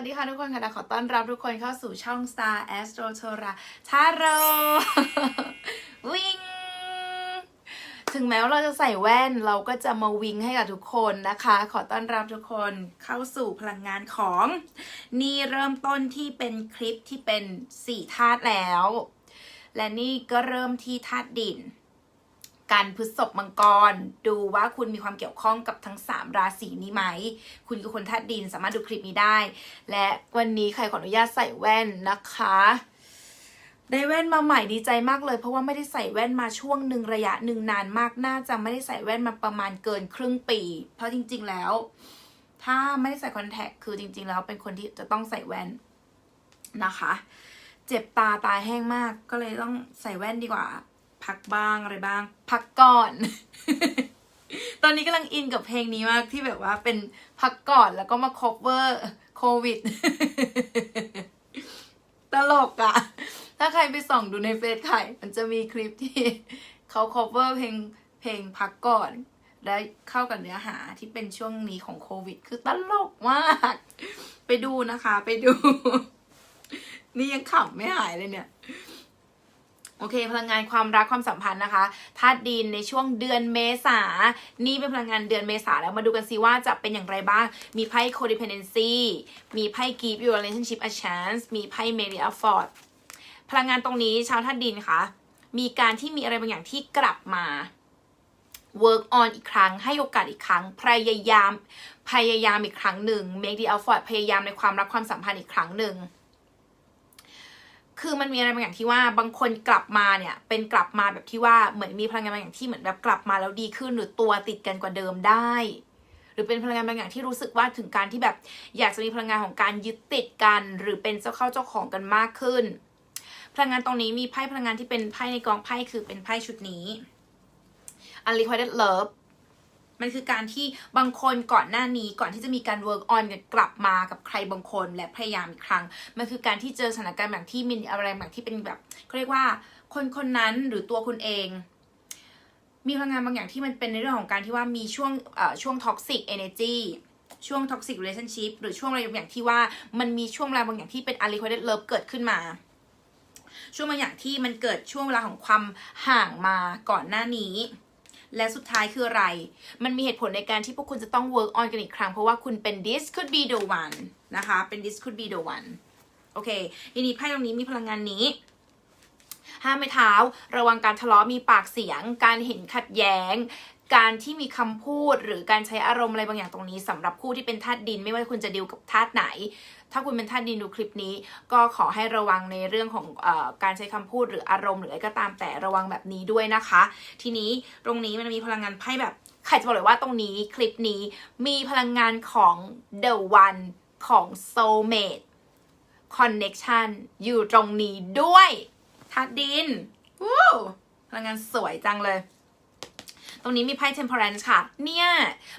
วัสดีค่ะทุกคนค่ะขอต้อนรับทุกคนเข้าสู่ช่อง Star Astro t o r a ทาโรวิงถึงแม้ว่าเราจะใส่แว่นเราก็จะมาวิ่งให้กับทุกคนนะคะ ขอต้อนรับทุกคนเข้าสู่พลังงานของ นี่เริ่มต้นที่เป็นคลิปที่เป็นสี่ธาตุแล้ว และนี่ก็เริ่มที่ธาตุดิน การพฤษภมังกร ดูว่าคุณมีความเกี่ยวข้องกับทั้ง 3 ราศีนี้ไหม คุณคือคนธาตุดินสามารถดูคลิปนี้ได้ และวันนี้ใครขออนุญาตใส่แว่นนะคะ ได้แว่นมาใหม่ดีใจมากเลย เพราะว่าไม่ได้ใส่แว่นมาช่วงหนึ่งระยะหนึ่งนานมากน่าจะไม่ได้ใส่แว่นมาประมาณเกินครึ่งปี เพราะจริง ๆแล้ว ถ้าไม่ได้ใส่คอนแทคคือจริง ๆ แล้วเป็นคนที่จะต้องใส่แว่นนะคะ เจ็บตาตาแห้งมากก็เลยต้องใส่แว่นดีกว่า พักบ้างอะไรบ้าง พักก่อน ตอนนี้กำลังอินกับเพลงนี้มากที่แบบว่าเป็นพักก่อนแล้วก็มา cover โควิด ตลกอะถ้าใครไปส่องดูในเฟซไข่มันจะมีคลิปที่เขา cover เพลงเพลงพักก่อนและเข้ากับเนื้อหาที่เป็นช่วงนี้ของโควิด คือตลกมาก ไปดูนะคะ ไปดู นี่ยังขำไม่หายเลยเนี่ย โอเค พลังงานความรักความสัมพันธ์นะคะธาตุดินในช่วงเดือนเมษา นี่เป็นพลังงานเดือนเมษาแล้วมาดูกันซิว่าจะเป็นอย่างไรบ้าง มีไพ่ codependency มีไพ่ give your relationship a chance มีไพ่ Mary of Ford พลังงานตรงนี้ชาวธาตุดินคะ มีการที่มีอะไรบางอย่างที่กลับมา work on อีกครั้ง ให้โอกาสอีกครั้ง พยายาม พยายามอีกครั้งหนึ่ง make the effort พยายามในความรักความสัมพันธ์อีกครั้งหนึ่ง คือมันมีอะไรบางอย่างที่ว่าบางคนกลับมาเนี่ย เป็นกลับมาแบบที่ว่าเหมือนมีพลังงานบางอย่างที่เหมือนแบบกลับมาแล้วดีขึ้น หรือตัวติดกันกว่าเดิมได้ หรือเป็นพลังงานบางอย่างที่รู้สึกว่าถึงการที่แบบ อยากจะมีพลังงานของการยึดติดกัน หรือเป็นเจ้าเข้าเจ้าของกันมากขึ้น พลังงานตรงนี้มีไพ่พลังงานที่เป็นไพ่ในกองไพ่คือเป็นไพ่ชุดนี้ unrequited love มันคือการที่บางคนก่อนหน้านี้ก่อนที่จะมีการ work on กันกลับมากับใครบางคนและพยายามอีกครั้ง มันคือการที่เจอสถานการณ์แบบที่มีอะไรแบบที่เป็นแบบเขาเรียกว่าคนคนนั้นหรือตัวคุณเอง มีพลังงานบางอย่างที่มันเป็นในเรื่องของการที่ว่ามีช่วงเอ่อช่วง toxic energy ช่วง toxic relationship หรือช่วงอะไรบางอย่างที่ว่ามันมีช่วงเวลาบางอย่างที่เป็น unrequited love เกิดขึ้นมาช่วงบางอย่างที่มันเกิดช่วงเวลาของความห่างมาก่อนหน้านี้ และสุดท้ายคืออะไร มันมีเหตุผลในการที่พวกคุณจะต้อง work on กันอีกครั้ง เพราะว่าคุณเป็น this could be the one นะคะ เป็น this could be the one โอเคทีนี้ไพ่ตรงนี้มีพลังงานนี้ห้ามไม่เท้า ระวังการทะเลาะมีปากเสียง การเห็นขัดแย้ง การที่มีคำพูดหรือการใช้อารมณ์อะไรบางอย่างตรงนี้สำหรับคู่ที่เป็นธาตุดิน ไม่ว่าคุณจะดีลกับธาตุไหน ถ้าคุณเป็นธาตุดินดูคลิปนี้ ก็ขอให้ระวังในเรื่องของอการใช้คำพูดหรืออารมณ์หรืออะไรก็ตามแต่ระวังแบบนี้ด้วยนะคะ ทีนี้ตรงนี้มันมีพลังงานไพ่แบบใครจะบอกเลยว่าตรงนี้คลิปนี้มีพลังงานของ the one ของ soulmate connection อยู่ตรงนี้ด้วยธาตุดินวู้พลังงานสวยจังเลย รงนี้มีไพ่ temperance ค่ะ เนี่ย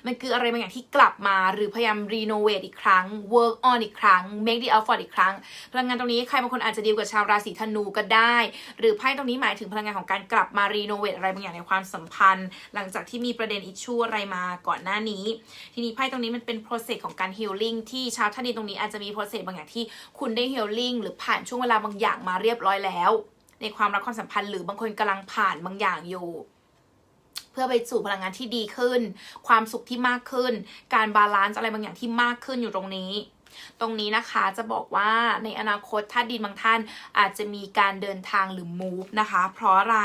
มันคืออะไรบางอย่างที่กลับมาหรือพยายาม renovate อีกครั้ง work on อีกครั้ง make the effort อีกครั้ง พลังงานตรงนี้ใครบางคนอาจจะดีลกับชาวราศีธนูก็ได้ หรือไพ่ตรงนี้หมายถึงพลังงานของการกลับมา renovate อะไรบางอย่างในความสัมพันธ์ หลังจากที่มีประเด็นอิชชูอะไรมาก่อนหน้านี้ ทีนี้ไพ่ตรงนี้มันเป็น process ของการ healing ที่ชาวท่านนี้ตรงนี้อาจจะมี process บางอย่างที่คุณได้ healing หรือผ่านช่วงเวลาบางอย่างมาเรียบร้อยแล้ว ในความรักความสัมพันธ์หรือบางคนกำลังผ่านบางอย่างอยู่ พื่อไปสู่พลังงานที่ดีขึ้น ความสุขที่มากขึ้น การบาลานซ์อะไรบางอย่างที่มากขึ้นอยู่ตรงนี้ตรงนี้นะคะจะบอกว่าในอนาคตถ้าดินบางท่านอาจจะมีการเดินทางหรือ move นะคะ เพราะอะไร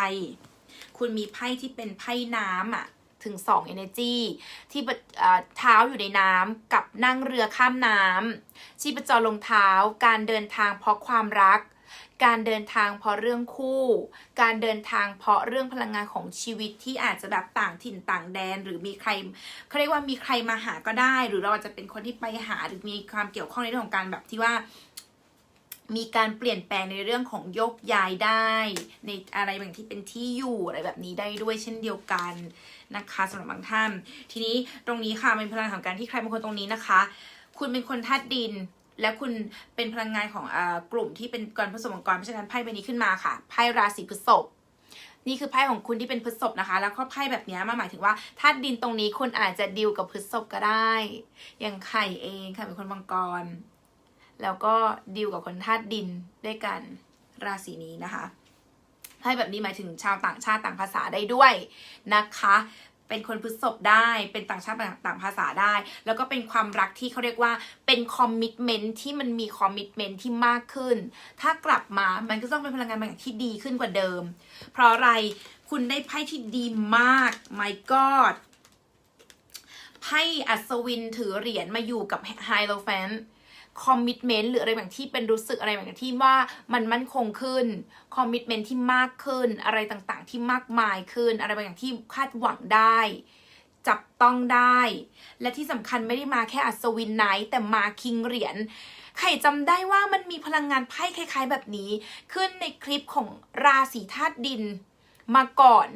คุณมีไพ่ที่เป็นไพ่น้ำอะถึง 2 energy ที่ปะเอ่อเท้าอยู่ในน้ำกับนั่งเรือข้ามน้ำชีพจรลงเท้าการเดินทางเพราะความรัก การเดินทางเพราะเรื่องคู่ การเดินทางเพราะเรื่องพลังงานของชีวิตที่อาจจะแบบต่างถิ่นต่างแดน หรือมีใครเขาเรียกว่ามีใครมาหาก็ได้ หรือเราอาจจะเป็นคนที่ไปหาหรือมีความเกี่ยวข้องในเรื่องของการแบบที่ว่ามีการเปลี่ยนแปลงในเรื่องของยกย้ายได้ ในอะไรบางที่เป็นที่อยู่อะไรแบบนี้ได้ด้วยเช่นเดียวกันนะคะสำหรับบางท่าน ทีนี้ตรงนี้ค่ะเป็นพลังของการที่ใครบางคนตรงนี้นะคะ คุณเป็นคนธาตุดิน และคุณเป็นพลังงานของอกลุ่มที่เป็นกรผสมมังกรเพราะฉะนั้นไพ่ใบนี้ขึ้นมาค่ะไพ่ราศีพฤษภนี่คือไพ่ของคุณที่เป็นพฤษภนะคะ แล้วก็ไพ่แบบนี้มาหมายถึงว่าธาตุดินตรงนี้คุณอาจจะดิวกับพฤษภก็ได้ อย่างไข่เองค่ะเป็นคนมังกร แล้วก็ดีลกับคนธาตุดินด้วยกันราศีนี้นะคะให้แบบนี้หมายถึงชาวต่างชาติต่างภาษาได้ด้วยนะคะ เป็นคนพฤษภได้ เป็นต่างชาติต่างภาษาได้ แล้วก็เป็นความรักที่เขาเรียกว่าเป็นคอมมิชเมนต์ที่มันมีคอมมิชเมนต์ที่มากขึ้น ถ้ากลับมามันก็ต้องเป็นพลังงานบางอย่างที่ดีขึ้นกว่าเดิม เพราะอะไรคุณได้ไพ่ที่ดีมาก my god ไพ่อัศวินถือเหรียญมาอยู่กับไฮโลแฟน คอมมิชเมนต์หรืออะไรแบบที่เป็นรู้สึกอะไรแบบที่ว่ามันมั่นคงขึ้นคอมมิชเมนต์ที่มากขึ้น อะไรต่างๆ ที่มากมายขึ้น อะไรบางอย่างที่คาดหวังได้ จับต้องได้ และที่สำคัญไม่ได้มาแค่อัศวินไนท์แต่มาคิงเหรียญไข่จำได้ว่ามันมีพลังงานไพ่คล้าย ๆ แบบนี้ ขึ้นในคลิปของราศีธาตุดินมาก่อน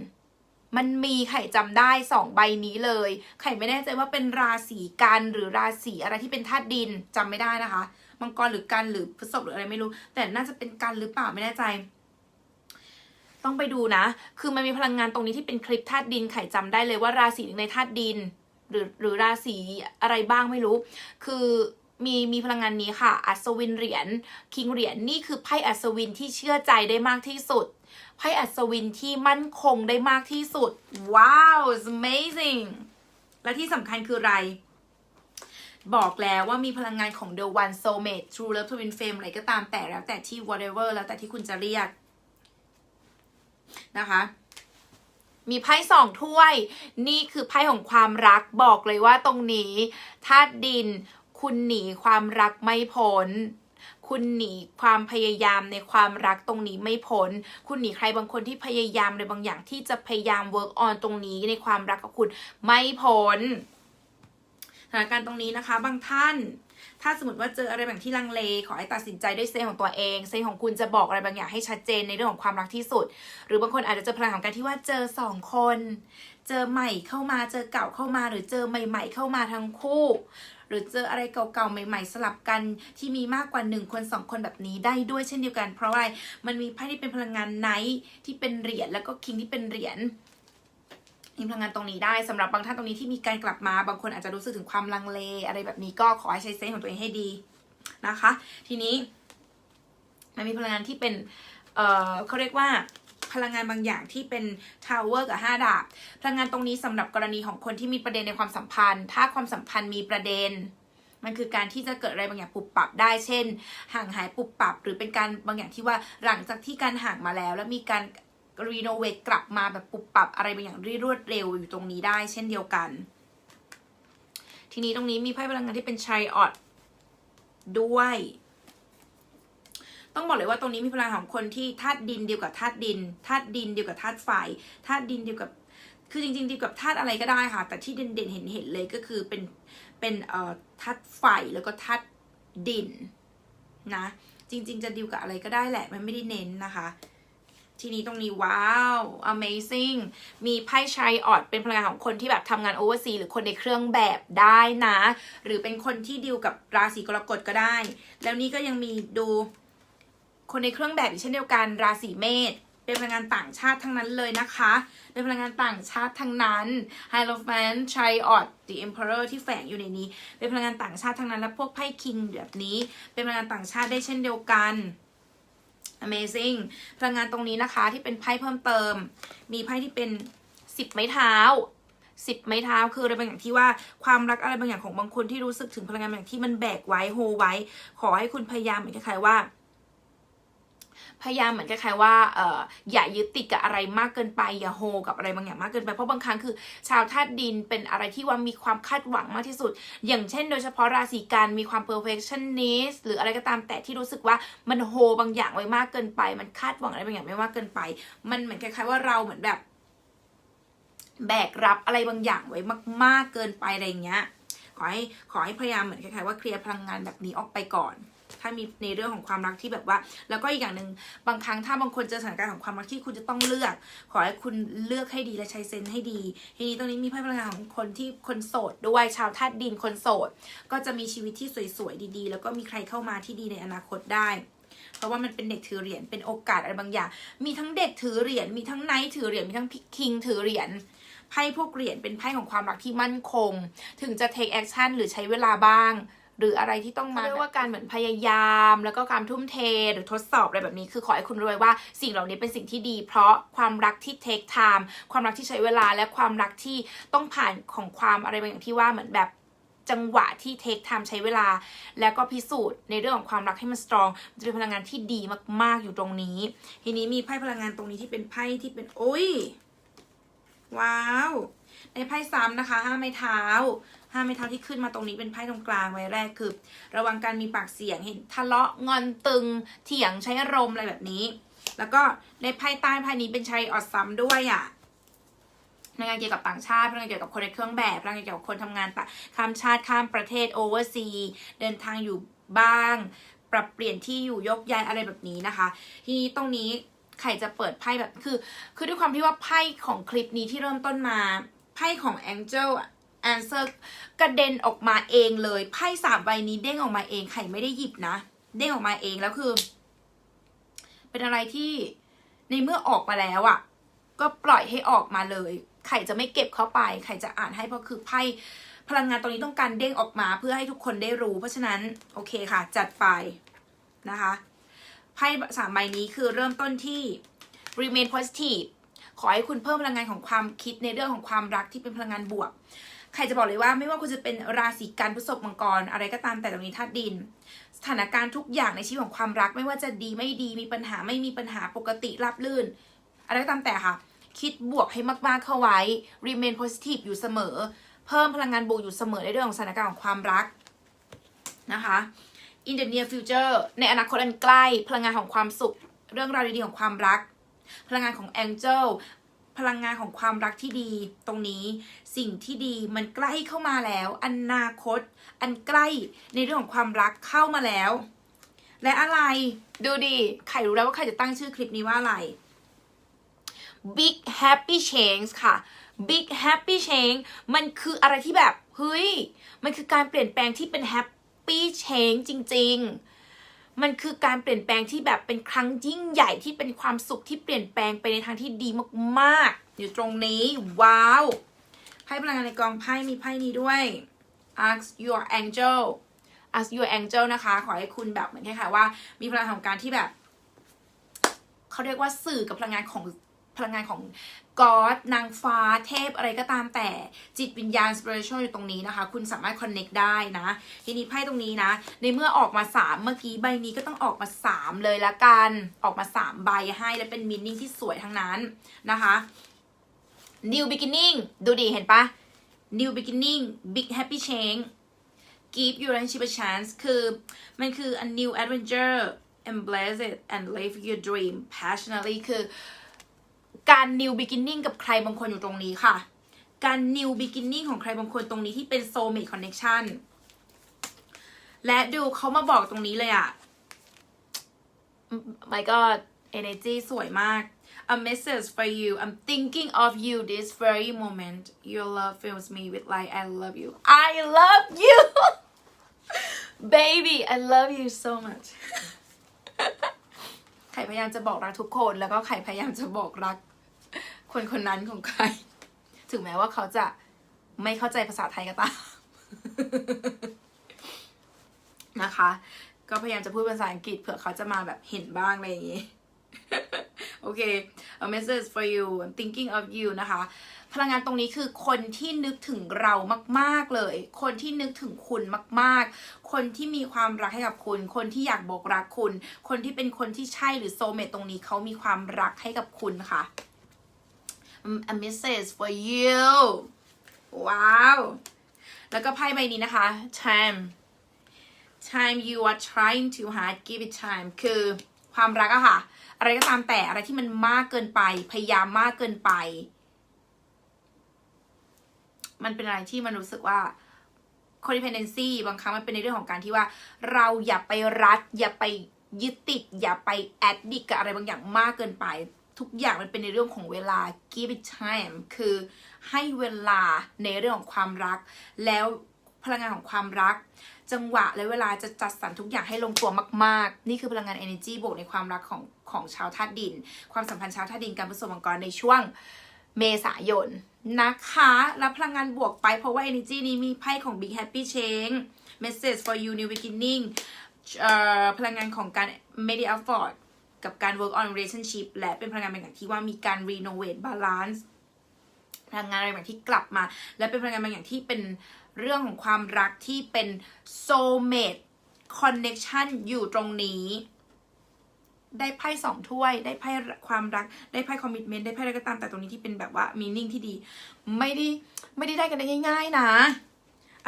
มันมีไข่จำได้สองใบนี้เลย ไข่ไม่แน่ใจว่าเป็นราศีกันหรือราศีอะไรที่เป็นธาตุดินจำไม่ได้นะคะ มังกรหรือกันหรือพฤษภหรืออะไรไม่รู้ แต่น่าจะเป็นกันหรือเปล่าไม่แน่ใจ ต้องไปดูนะ คือมันมีพลังงานตรงนี้ที่เป็นคลิปธาตุดิน ไข่จำได้เลยว่าราศีหนึ่งในธาตุดิน หรือหรือราศีอะไรบ้างไม่รู้ คือมีมีพลังงานนี้ค่ะ อัศวินเหรียญคิงเหรียญนี่คือไพ่อัศวินที่เชื่อใจได้มากที่สุด ไพ่อัศวินที่มั่นคงได้มากที่สุด ว้าว it's amazing และที่สำคัญคืออะไร บอกแล้วว่ามีพลังงานของ the one soulmate true love twin flame อะไรก็ตามแต่แล้วแต่ที่ whatever แล้วแต่ที่คุณจะเรียกนะคะ มีไพ่สองถ้วย นี่คือไพ่ของความรักบอกเลยว่าตรงนี้ธาตุดิน คุณหนีความรักไม่พ้น คุณหนีความพยายามในความรักตรงนี้ไม่พ้น คุณหนีใครบางคนที่พยายามในบางอย่างที่จะพยายาม work on ตรงนี้ในความรักกับคุณไม่พ้นสถานการณ์ตรงนี้นะคะ บางท่าน ถ้าสมมติว่าเจออะไรแบบที่ลังเล ขอให้ตัดสินใจด้วยเซนของตัวเอง เซนของคุณจะบอกอะไรบางอย่างให้ชัดเจนในเรื่องของความรักที่สุด หรือบางคนอาจจะเจอพลังของการที่ว่าเจอสองคน เจอใหม่เข้ามา เจอเก่าเข้ามา หรือเจอใหม่ ๆ เข้ามาทั้งคู่ หรือเจออะไรเก่าๆใหม่ๆ สลับกันที่มีมากกว่าหนึ่งคนสองคนแบบนี้ได้ด้วยเช่นเดียวกัน เพราะว่ามันมีไพ่ที่เป็นพลังงานไนท์ที่เป็นเหรียญแล้วก็คิงที่เป็นเหรียญมีพลังงานตรงนี้ได้สำหรับบางท่านตรงนี้ที่มีการกลับมาบางคนอาจจะรู้สึกถึงความลังเล อะไรแบบนี้ก็ขอให้ใช้เซนส์ของตัวเองให้ดีนะคะ ทีนี้มันมีพลังงานที่เป็น เออเขาเรียกว่า พลังงานบางอย่างที่เป็นทาวเวอร์กับห้าดาบ พลังงานตรงนี้สำหรับกรณีของคนที่มีประเด็นในความสัมพันธ์ ถ้าความสัมพันธ์มีประเด็น มันคือการที่จะเกิดอะไรบางอย่างปุบปรับได้ เช่น ห่างหายปุบปรับ หรือเป็นการบางอย่างที่ว่าหลังจากที่การห่างมาแล้ว แล้วมีการรีโนเวทกลับมาแบบปุบปรับอะไรบางอย่างรวดเร็วอยู่ตรงนี้ได้ เช่นเดียวกัน ทีนี้ตรงนี้มีไพ่พลังงานที่เป็นชัยออดด้วย ต้องบอกเลยว่าตรงนี้มีพลังของคนที่ธาตุดินเดียวกับธาตุดินธาตุดินเดียวกับธาตุไฟธาตุดินเดียวกับคือจริงๆเดียวกับธาตุอะไรก็ได้ค่ะ แต่ที่เด่นๆเห็นๆเลยก็คือเป็นเป็นเอ่อธาตุไฟแล้วก็ธาตุดินนะ จริง ๆ จะดีลกับอะไรก็ได้แหละ มันไม่ได้เน้นนะคะ ทีนี้ตรงนี้ว้าว amazing มีไพ่ชัยออดเป็นพลังงานของคนที่แบบทำงานโอเวอร์ซีหรือคนในเครื่องแบบได้นะ หรือเป็นคนที่ดีลกับราศีกรกฎก็ได้ แล้วนี่ก็ยังมีดู คนในเครื่องแบบอีกเช่นเดียวกันราศีเมษเป็นพลังงานต่างชาติทั้งนั้นเลยนะคะ เป็นพลังงานต่างชาติทั้งนั้นไฮโลแฟนชัยออด The Emperor ที่แฝงอยู่ในนี้ เป็นพลังงานต่างชาติทั้งนั้น และพวกไพ่คิงแบบนี้ เป็นพลังงานต่างชาติได้เช่นเดียวกัน Amazing พลังงานตรงนี้นะคะที่เป็นไพ่เพิ่มเติม มีไพ่ที่เป็นสิบไม้เท้าสิบไม้เท้าคืออะไรบางอย่างที่ว่าความรักอะไรบางอย่างของบางคนที่รู้สึกถึงพลังงานบางอย่างที่มันแบกไว้โฮไว้ ขอให้คุณพยายามเหมือนคล้ายๆว่า พยายามเหมือนคล้ายๆว่าเอออย่ายึดติดกับอะไรมากเกินไป อย่าโฮกับอะไรบางอย่างมากเกินไป เพราะบางครั้งคือ ชาวธาตุดินเป็นอะไรที่ว่ามีความคาดหวังมากที่สุด อย่างเช่น โดยเฉพาะราศีกันมีความ perfectionist หรืออะไรก็ตามแต่ที่รู้สึกว่ามันโฮบางอย่างไว้มากเกินไป มันคาดหวังอะไรบางอย่างไม่มากเกินไป มันเหมือนคล้ายๆว่าเราเหมือนแบบ แบกรับอะไรบางอย่างไว้มาก ๆเกินไปอะไรอย่างเงี้ยขอให้ขอให้พยายามเหมือนคล้ายๆว่าเคลียร์พลังงานแบบนี้ออกไปก่อน ถ้ามีในเรื่องของความรักที่แบบว่า แล้วก็อีกอย่างหนึ่งบางครั้งถ้าบางคนเจอสถานการณ์ของความรักที่คุณจะต้องเลือก ขอให้คุณเลือกให้ดีและใช้เซนให้ดี ทีนี้ตรงนี้มีไพ่พลังงานของคนที่คนโสดด้วยชาวธาตุดินคนโสด ก็จะมีชีวิตที่สวยๆดีๆ แล้วก็มีใครเข้ามาที่ดีในอนาคตได้เพราะว่ามันเป็นเด็กถือเหรียญเป็นโอกาสอะไรบางอย่าง มีทั้งเด็กถือเหรียญมีทั้งไนท์ถือเหรียญมีทั้งคิงถือเหรียญไพ่พวกเหรียญเป็นไพ่ของความรักที่มั่นคง ถึงจะ take action หรือใช้เวลาบ้าง หรืออะไรที่ต้องมาเรียกว่าการเหมือนพยายาม แล้วก็การทุ่มเทหรือทดสอบอะไรแบบนี้ คือขอให้คุณรู้ไว้ว่าสิ่งเหล่านี้เป็นสิ่งที่ดี เพราะความรักที่ take time ความรักที่ใช้เวลาและความรักที่ต้องผ่านของความอะไรบางอย่างที่ว่าเหมือนแบบจังหวะที่ take time ใช้เวลา แล้วก็พิสูจน์ในเรื่องของความรักให้มัน strong มันจะเป็นพลังงานที่ดีมาก ๆ อยู่ตรงนี้ ทีนี้มีไพ่พลังงานตรงนี้ที่เป็นไพ่ที่เป็นโอ้ยว้าว ในไพ่ซ้ำนะคะห้าไม้เท้า ห้าไม้เท้าที่ขึ้นมาตรงนี้เป็นไพ่ตรงกลางไว้แรกคือ ระวังการมีปากเสียงเห็นทะเลาะงอนตึงเถียงใช้อารมณ์อะไรแบบนี้ แล้วก็ในไพ่ใต้ไพ่นี้เป็นชัยออดซ้ำด้วยอะ่ะพลังงานเกี่ยวกับต่างชาติพลังงานเกี่ยวกับคนในเครื่องแบบพลังงานเกี่ยวกับคนทำงานต่างข้ามชาติข้ามประเทศโอเวอร์ซีเดินทางอยู่บ้าง ปรับเปลี่ยนที่อยู่ยกย้ายอะไรแบบนี้นะคะ ทีนี้ตรงนี้ใครจะเปิดไพ่แบบคือ คือด้วยความที่ว่าไพ่ของคลิปนี้ที่เริ่มต้นมาไพ่ของแองเจล Angel Answer กระเด็นออกมาเองเลยไพ่สามใบนี้เด้งออกมาเองไข่ไม่ได้หยิบนะ เด้งออกมาเองแล้วคือ เป็นอะไรที่ในเมื่อออกมาแล้วอะ่ะ ก็ปล่อยให้ออกมาเลย ไข่จะไม่เก็บเข้าไป ไข่จะอ่านให้เพราะคือไพ่พลังงานตรงนี้ต้องการเด้งออกมาเพื่อให้ทุกคนได้รู้ เพราะฉะนั้นโอเคค่ะ จัดไปนะคะไพ่สามใบนี้คือเริ่มต้นที่ remain positive ขอให้คุณเพิ่มพลังงานของความคิดในเรื่องของความรักที่เป็นพลังงานบวก ใครจะบอกเลยว่าไม่ว่าคุณจะเป็นราศีกันพฤษภมังกร อะไรก็ตามแต่ตรงนี้ธาตุดิน สถานการณ์ทุกอย่างในชีวิตของความรัก ไม่ว่าจะดีไม่ดีมีปัญหาไม่มีปัญหาปกติราบลื่น อะไรก็ตามแต่ค่ะ คิดบวกให้มากๆเข้าไว้ remain positive อยู่เสมอ เพิ่มพลังงานบวกอยู่เสมอในเรื่องของสถานการณ์ของความรักนะคะ in the near future ในอนาคตอันใกล้ พลังงานของความสุข เรื่องราวดีๆของความรัก พลังงานของ angel พลังงานของความรักที่ดี ตรงนี้สิ่งที่ดีมันใกล้เข้ามาแล้ว อนาคต อันใกล้ในเรื่องของความรักเข้ามาแล้ว และอะไรดูดิใครรู้แล้วว่าใครจะตั้งชื่อคลิปนี้ว่าอะไร Big Happy Change ค่ะ Big Happy Change มันคืออะไรที่แบบ เฮ้ย มันคือการเปลี่ยนแปลงที่เป็น Happy Change จริง ๆ มันคือการเปลี่ยนแปลงที่แบบเป็นครั้งยิ่งใหญ่ที่เป็นความสุขที่เปลี่ยนแปลงไปในทางที่ดีมากๆ อยู่ตรงนี้ว้าวไพ่พลังงานในกองไพ่มีไพ่นี้ด้วย ask your angel ask your angel นะคะ ขอให้คุณแบบเหมือนคล้ายๆว่า มีพลังของการที่แบบ เขาเรียกว่าสื่อกับพลังงานของ พลังงานของกอดนางฟ้าเทพอะไรก็ตามแต่จิตวิญญาณ spiritual อยู่ตรงนี้นะคะ คุณสามารถ connect ได้นะ ทีนี้ไพ่ตรงนี้นะ ในเมื่อออกมา 3 เมื่อกี้ใบนี้ก็ต้องออกมา 3 เลยละกัน ออกมา 3 ใบให้และเป็น meaning ที่สวยทั้งนั้นนะคะ new beginning ดูดิเห็นปะ new beginning big happy change give your relationship a chance คือมันคือ a new adventure embrace it and live your dream passionately คือ การ new beginning กับใครบางคนอยู่ตรงนี้ค่ะ การ new beginning ของใครบางคนตรงนี้ที่เป็น soulmate connection และดูเขามาบอกตรงนี้เลยอะ my god energy สวยมาก a message for you I'm thinking of you this very moment your love fills me with light I love you I love you baby I love you so much ไข่พยายามจะบอกรักทุกคน แล้วก็ไข่พยายามจะบอกรัก คนคนนั้นของใคร ถึงแม้ว่าเขาจะไม่เข้าใจภาษาไทยก็ตามนะคะ ก็พยายามจะพูดภาษาอังกฤษเผื่อเขาจะมาแบบเห็นบ้างอะไรอย่างงี้ โอเค a message for you I'm thinking of you นะคะ พลังงานตรงนี้คือคนที่นึกถึงเรามาก ๆเลย คนที่นึกถึงคุณมาก ๆ คนที่มีความรักให้กับคุณ คนที่อยากบอกรักคุณ คนที่เป็นคนที่ใช่หรือโซเมตตรงนี้เขามีความรักให้กับคุณค่ะ a message for you ว้าว แล้วก็ไพ่ใบนี้นะคะ time time you are trying too hard give it time คือความรักอะค่ะ อะไรก็ตามแต่อะไรที่มันมากเกินไป พยายามมากเกินไป มันเป็นอะไรที่มันรู้สึกว่า codependency บางครั้งมันเป็นในเรื่องของการที่ว่า เราอย่าไปรัด อย่าไปยึดติด อย่าไปแอดดิกกับอะไรบางอย่างมากเกินไป ทุกอย่างมันเป็นในเรื่องของเวลา give it time คือให้เวลาในเรื่องของความรัก แล้วพลังงานของความรัก จังหวะและเวลาจะจัดสรรทุกอย่างให้ลงตัวมากๆ นี่คือพลังงาน energy บวกในความรักของของชาวธาตุดิน ความสัมพันธ์ชาวธาตุดินการผสมมังกรในช่วงเมษายนนะคะแล้วพลังงานบวกไปเพราะว่า energy นี้มีไพ่ของ big happy change message for you new beginning เอ่อพลังงานของการ media effort กับการ work on relationship และเป็นพลังงานบางอย่างที่ว่ามีการ renovate balance พลังงานอะไรบางอย่างที่กลับมา และเป็นพลังงานบางอย่างที่เป็นเรื่องของความรักที่เป็น soulmate connection อยู่ตรงนี้ ได้ไพ่สองถ้วย ได้ไพ่ความรัก ได้ไพ่คอมมิ t เมนต์ได้ไพ่อะไรก็ตามแต่ตรงนี้ที่เป็นแบบว่ามีนิ่งที่ดี ไม่ได้ไม่ได้ได้กันได้ง่าย ๆ นะ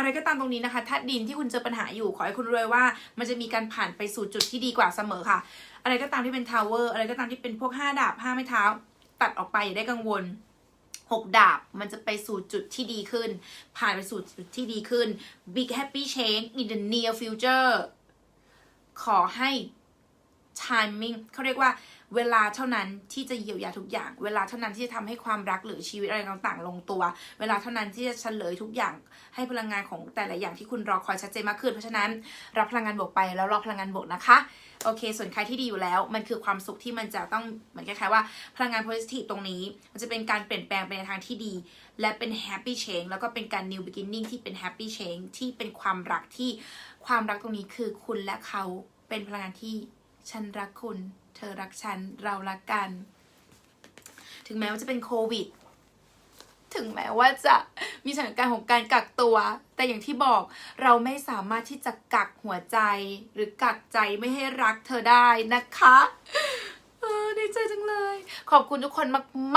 อะไรก็ตามตรงนี้นะคะถ้าดินที่คุณเจอปัญหาอยู่ขอให้คุณรวยว่า มันจะมีการผ่านไปสู่จุดที่ดีกว่าเสมอค่ะ อะไรก็ตามที่เป็นทาวเวอร์อะไรก็ตามที่เป็นพวกห้าดาบห้าไม้เท้า ตัดออกไปอย่าได้กังวลหกดาบมันจะไปสู่จุดที่ดีขึ้น ผ่านไปสู่จุดที่ดีขึ้น big happy change in the near future ขอให้ timing เขาเรียกว่าเวลาเท่านั้นที่จะเยียวยาทุกอย่าง เวลาเท่านั้นที่จะทำให้ความรักหรือชีวิตอะไรต่างๆ ลงตัว เวลาเท่านั้นที่จะเฉลยทุกอย่างให้พลังงานของแต่ละอย่างที่คุณรอคอยชัดเจนมากขึ้น เพราะฉะนั้นรับพลังงานบวกไปแล้วรอพลังงานบวกนะคะ โอเค ส่วนใครที่ดีอยู่แล้ว มันคือความสุขที่มันจะต้องเหมือนคล้ายๆว่าพลังงาน positive ตรงนี้ มันจะเป็นการเปลี่ยนแปลงไปในทางที่ดี และเป็น happy change แล้วก็เป็นการ new beginning ที่เป็น happy change ที่เป็นความรักที่ความรักตรงนี้คือคุณและเขาเป็นพลังงานที่ ฉันรักคุณ เธอรักฉัน เรารักกัน ถึงแม้ว่าจะเป็นโควิด ถึงแม้ว่าจะมีสถานการณ์ของการกักตัว แต่อย่างที่บอกเราไม่สามารถที่จะกักหัวใจ หรือกักใจไม่ให้รักเธอได้นะคะ ดีใจจังเลย ขอบคุณทุกคน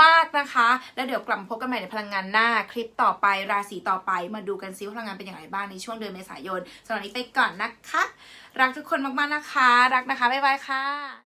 มากๆนะคะ แล้วเดี๋ยวกลับพบกันใหม่ในพลังงานหน้าคลิปต่อไปราศีต่อไป มาดูกันซิว่าพลังงานเป็นอย่างไรบ้างในช่วงเดือนเมษายนสำหรับนี้ไปก่อนนะคะ รักทุกคนมากๆนะคะ รักนะคะบ๊ายบายค่ะ